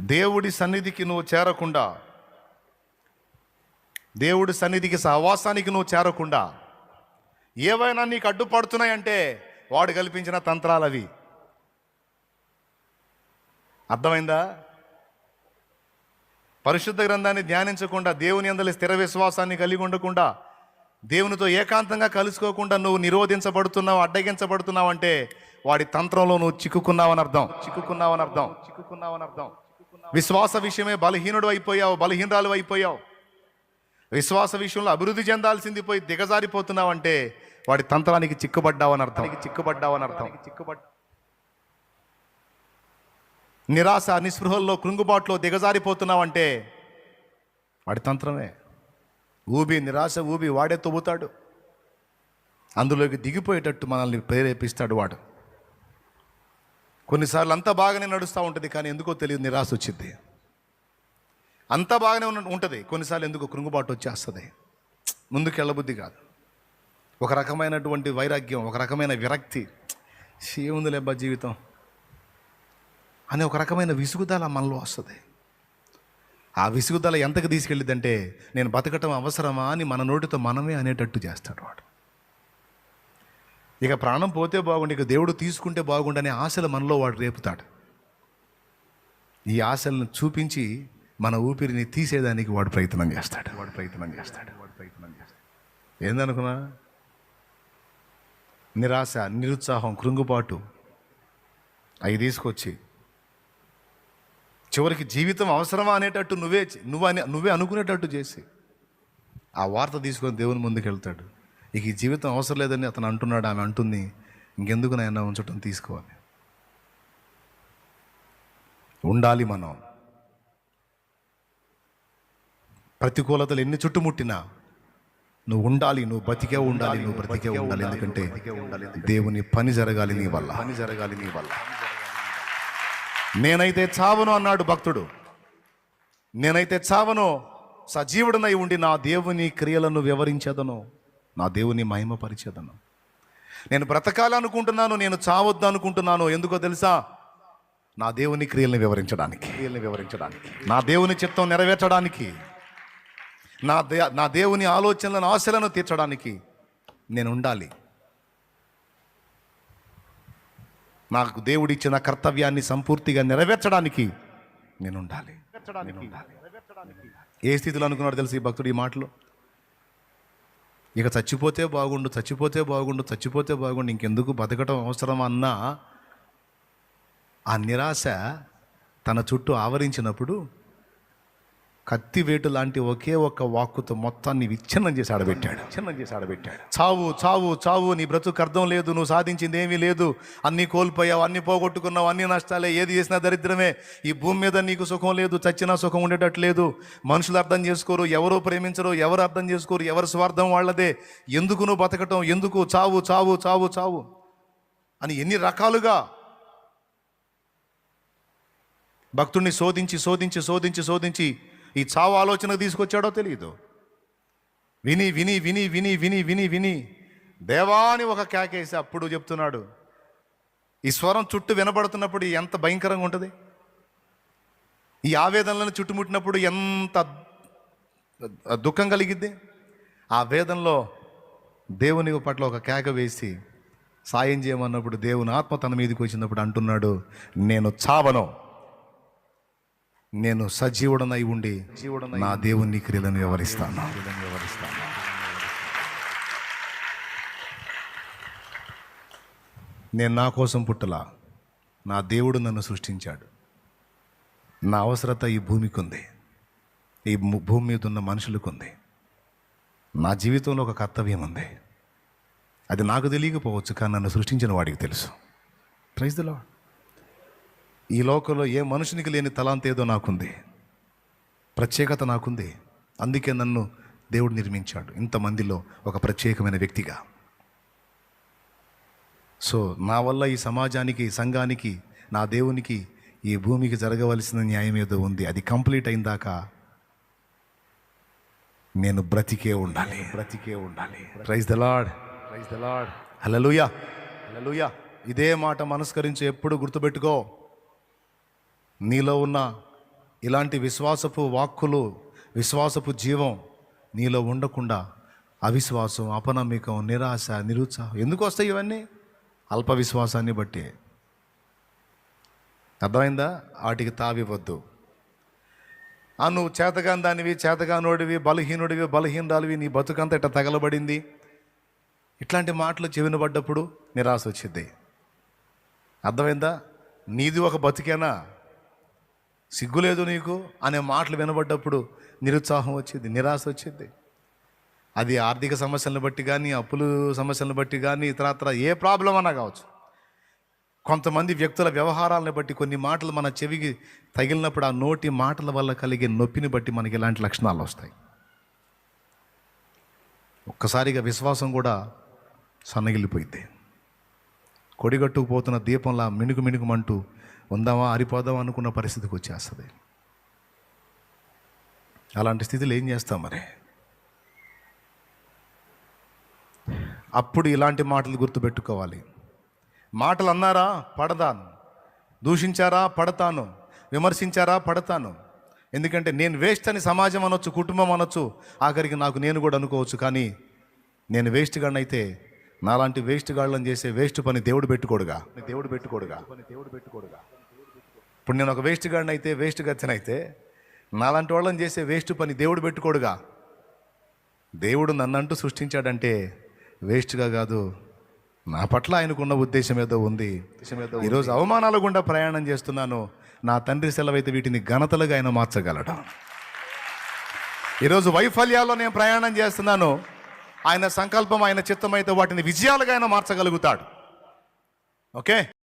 దేవుడి సన్నిధికి నువ్వు చేరకుండా దేవుడి సన్నిధికి సహవాసానికి నువ్వు చేరకుండా ఏవైనా నీకు అడ్డుపడుతున్నాయంటే వాడు కల్పించిన తంత్రాలు అవి. అర్థమైందా? పరిశుద్ధ గ్రంథాన్ని ధ్యానించకుండా దేవుని అందలి స్థిర విశ్వాసాన్ని కలిగి ఉండకుండా దేవునితో ఏకాంతంగా కలుసుకోకుండా నువ్వు నిరోధించబడుతున్నావు అడ్డగించబడుతున్నావు అంటే వాడి తంత్రంలో నువ్వు చిక్కుకున్నావని అర్థం. చిక్కుకున్నావని అర్థం. చిక్కుకున్నావని అర్థం. విశ్వాస విషయమే బలహీనుడు అయిపోయావు బలహీనరాలు అయిపోయావు. విశ్వాస విషయంలో అభివృద్ధి చెందాల్సింది పోయి దిగజారిపోతున్నావు అంటే వాడి తంత్రానికి చిక్కుబడ్డావని అర్థం. చిక్కుబడ్డావని అర్థం. చిక్కుబడ్డా నిరాశ నిస్పృహల్లో కృంగుబాట్లో దిగజారిపోతున్నావంటే వాడి తంత్రమే. ఊబి నిరాశ ఊబి వాడే తవ్వుతాడు అందులోకి దిగిపోయేటట్టు మనల్ని ప్రేరేపిస్తాడు వాడు. కొన్నిసార్లు అంతా బాగానే నడుస్తూ ఉంటుంది కానీ ఎందుకో తెలియదు నిరాశ వచ్చింది అంతా బాగానే ఉన్న ఉంటుంది కొన్నిసార్లు ఎందుకో కృంగుబాటు వచ్చేస్తుంది. ముందుకు వెళ్ళబుద్ధి కాదు. ఒక రకమైనటువంటి వైరాగ్యం ఒక రకమైన విరక్తి. ఏముంది లేబ్బా జీవితం? అనే ఒక రకమైన విసుగుదల మనలో వస్తుంది. ఆ విసుగుదల ఎంతకు తీసుకెళ్ళిందంటే నేను బతకటం అవసరమా అని మన నోటితో మనమే అనేటట్టు చేస్తాడు వాడు. ఇక ప్రాణం పోతే బాగుండు ఇక దేవుడు తీసుకుంటే బాగుండనే ఆశలు మనలో వాడు రేపుతాడు. ఈ ఆశలను చూపించి మన ఊపిరిని తీసేదానికి వాడు ప్రయత్నం చేస్తాడు. వాడు ప్రయత్నం చేస్తాడు. వాడు ప్రయత్నం చేస్తాడు. ఏందనుకున్నా? నిరాశ నిరుత్సాహం కృంగుబాటు అవి తీసుకొచ్చి చివరికి జీవితం అవసరమా అనేటట్టు నువ్వే నువ్వు నువ్వే అనుకునేటట్టు చేసి ఆ వార్త తీసుకొని దేవుని ముందుకు వెళ్తాడు ఇక ఈ జీవితం అవసరం లేదని అతను అంటున్నాడు ఆమె అంటుంది ఇంకెందుకు నాయన ఉంచటం తీసుకోవాలి? ఉండాలి మనం. ప్రతికూలతలు ఎన్ని చుట్టుముట్టినా నువ్వు ఉండాలి నువ్వు బతికే ఉండాలి నువ్వు బ్రతికే ఉండాలి. ఎందుకంటే దేవుని పని జరగాలి నీ వల్ల పని జరగాలి నీ వల్ల. నేనైతే చావను అన్నాడు భక్తుడు. నేనైతే చావను సజీవుడనై ఉండి నా దేవుని క్రియలను వివరించేదను. నా దేవుని మహిమపరిచేదను. నేను బ్రతకాలనుకుంటున్నాను నేను చావద్దు అనుకుంటున్నాను ఎందుకో తెలుసా? నా దేవుని క్రియల్ని వివరించడానికి. క్రియల్ని వివరించడానికి. నా దేవుని చిత్తం నెరవేర్చడానికి. నా దే నా దేవుని ఆలోచనలను ఆశలను తీర్చడానికి నేను ఉండాలి. నాకు దేవుడిచ్చిన కర్తవ్యాన్ని సంపూర్తిగా నెరవేర్చడానికి నేను ఉండాలి. నేను ఉండాలి. ఏ స్థితిలో అనుకున్నాడు తెలుసు ఈ భక్తుడు ఈ మాటలు? ఇక చచ్చిపోతే బాగుండు చచ్చిపోతే బాగుండు చచ్చిపోతే బాగుండు ఇంకెందుకు బతకటం అవసరం అన్నా ఆ నిరాశ తన చుట్టూ ఆవరించినప్పుడు కత్తివేటు లాంటి ఒకే ఒక్క వాక్కుతో మొత్తాన్ని విచ్ఛిన్నం చేసి ఆడబెట్టాడు. విచ్ఛిన్నం చేసి ఆడబెట్టాడు. చావు చావు చావు నీ బ్రతుకు అర్థం లేదు నువ్వు సాధించింది ఏమీ లేదు. అన్నీ కోల్పోయావు అన్నీ పోగొట్టుకున్నావు అన్ని నష్టాలే ఏది చేసినా దరిద్రమే. ఈ భూమి మీద నీకు సుఖం లేదు చచ్చినా సుఖం ఉండేటట్టు లేదు. మనుషులు అర్థం చేసుకోరు ఎవరు ప్రేమించరు ఎవరు అర్థం చేసుకోరు ఎవరి స్వార్థం వాళ్ళదే. ఎందుకు నువ్వు బతకటం? ఎందుకు? చావు చావు చావు చావు అని ఎన్ని రకాలుగా భక్తుడిని శోధించి శోధించి శోధించి శోధించి ఈ చావు ఆలోచనకు తీసుకొచ్చాడో తెలియదు విని విని విని విని విని విని విని. దేవాని ఒక కేకేసి అప్పుడు చెప్తున్నాడు. ఈ స్వరం చుట్టూ వినబడుతున్నప్పుడు ఎంత భయంకరంగా ఉంటుంది? ఈ ఆవేదనలను చుట్టుముట్టినప్పుడు ఎంత దుఃఖం కలిగిద్ది? ఆ వేదనలో దేవుని పట్ల ఒక కేక వేసి సాయం చేయమన్నప్పుడు దేవుని ఆత్మ తన మీదకి వచ్చినప్పుడు అంటున్నాడు నేను చావను. నేను సజీవుడనై ఉండి నా దేవుని క్రియలను వివరిస్తాను. వివరిస్తాను. నేను నా కోసం పుట్టలా. నా దేవుడు నన్ను సృష్టించాడు. నా అవసరత ఈ భూమికి ఉంది ఈ భూమి మీద ఉన్న మనుషులకు ఉంది నా జీవితంలో ఒక కర్తవ్యం ఉంది అది నాకు తెలియకపోవచ్చు కానీ నన్ను సృష్టించిన వాడికి తెలుసు. ప్రైజ్ ద లార్డ్ ఈ లోకంలో ఏ మనుషునికి లేని తలాంత ఏదో నాకుంది. ప్రత్యేకత నాకుంది. అందుకే నన్ను దేవుడు నిర్మించాడు. ఇంతమందిలో ఒక ప్రత్యేకమైన వ్యక్తిగా. సో నా వల్ల ఈ సమాజానికి సంఘానికి నా దేవునికి ఈ భూమికి జరగవలసిన న్యాయం ఏదో ఉంది. అది కంప్లీట్ అయిందాక నేను బ్రతికే ఉండాలి. బ్రతికే ఉండాలి. Praise the lord praise the lord hallelujah hallelujah ఇదే మాట మనస్కరించి ఎప్పుడు గుర్తుపెట్టుకో. నీలో ఉన్న ఇలాంటి విశ్వాసపు వాక్కులు విశ్వాసపు జీవం నీలో ఉండకుండా అవిశ్వాసం అపనమ్మికం నిరాశ నిరుత్సాహం ఎందుకు వస్తాయి ఇవన్నీ? అల్ప విశ్వాసాన్ని బట్టి. అర్థమైందా? వాటికి తావివ్వద్దు. ఆ నువ్వు చేతగాని దానివి చేతగానోడివి బలహీనుడివి బలహీనరాలివి నీ బతుకంతా ఇట్ట తగలబడింది. ఇట్లాంటి మాటలు చెవిన పడ్డప్పుడు నిరాశ వచ్చింది అర్థమైందా? నీది ఒక బతికేనా? సిగ్గులేదు నీకు? అనే మాటలు వినబడ్డప్పుడు నిరుత్సాహం వచ్చింది నిరాశ వచ్చింది. అది ఆర్థిక సమస్యలను బట్టి కానీ అప్పులు సమస్యలను బట్టి కానీ ఇతరత్ర ఏ ప్రాబ్లం అన్నా కావచ్చు. కొంతమంది వ్యక్తుల వ్యవహారాలను బట్టి కొన్ని మాటలు మన చెవికి తగిలినప్పుడు ఆ నోటి మాటల వల్ల కలిగే నొప్పిని బట్టి మనకి ఇలాంటి లక్షణాలు వస్తాయి? ఒక్కసారిగా విశ్వాసం కూడా సన్నగిల్లిపోయింది కొడిగట్టుకుపోతున్న దీపంలా మినుకు మినుకుమంటూ ఉందామా ఆరిపోదామా అనుకున్న పరిస్థితికి వచ్చేస్తుంది. అలాంటి స్థితిలో ఏం చేస్తాం మరి? అప్పుడు ఇలాంటి మాటలు గుర్తుపెట్టుకోవాలి. మాటలు అన్నారా పడదాను దూషించారా? పడతాను. విమర్శించారా? పడతాను. ఎందుకంటే నేను వేస్ట్ అని సమాజం అనొచ్చు కుటుంబం అనొచ్చు ఆఖరికి నాకు నేను కూడా అనుకోవచ్చు కానీ నేను వేస్ట్ అయితే నాలాంటి వేస్ట్ గాళ్ళని చేసే వేస్ట్ పని దేవుడు పెట్టుకోడుగా దేవుడు పెట్టుకోడుగా. దేవుడు పెట్టుకోడుగా. ఇప్పుడు నేను ఒక వేస్ట్ గాడిని అయితే వేస్ట్ గచ్చనైతే నాలాంటి వాళ్ళని చేసే వేస్ట్ పని దేవుడు పెట్టుకోడుగా. దేవుడు నన్నంటూ సృష్టించాడంటే వేస్ట్గా కాదు నా పట్ల ఆయనకున్న ఉద్దేశం ఏదో ఉంది. ఈరోజు అవమానాల గుండా ప్రయాణం చేస్తున్నాను. నా తండ్రి సెలవైతే వీటిని ఘనతలుగా ఆయన మార్చగలడు. ఈరోజు వైఫల్యాల్లో నేను ప్రయాణం చేస్తున్నాను. ఆయన సంకల్పం ఆయన చిత్తం అయితే వాటిని విజయాలుగా ఆయన మార్చగలుగుతాడు. ఓకే?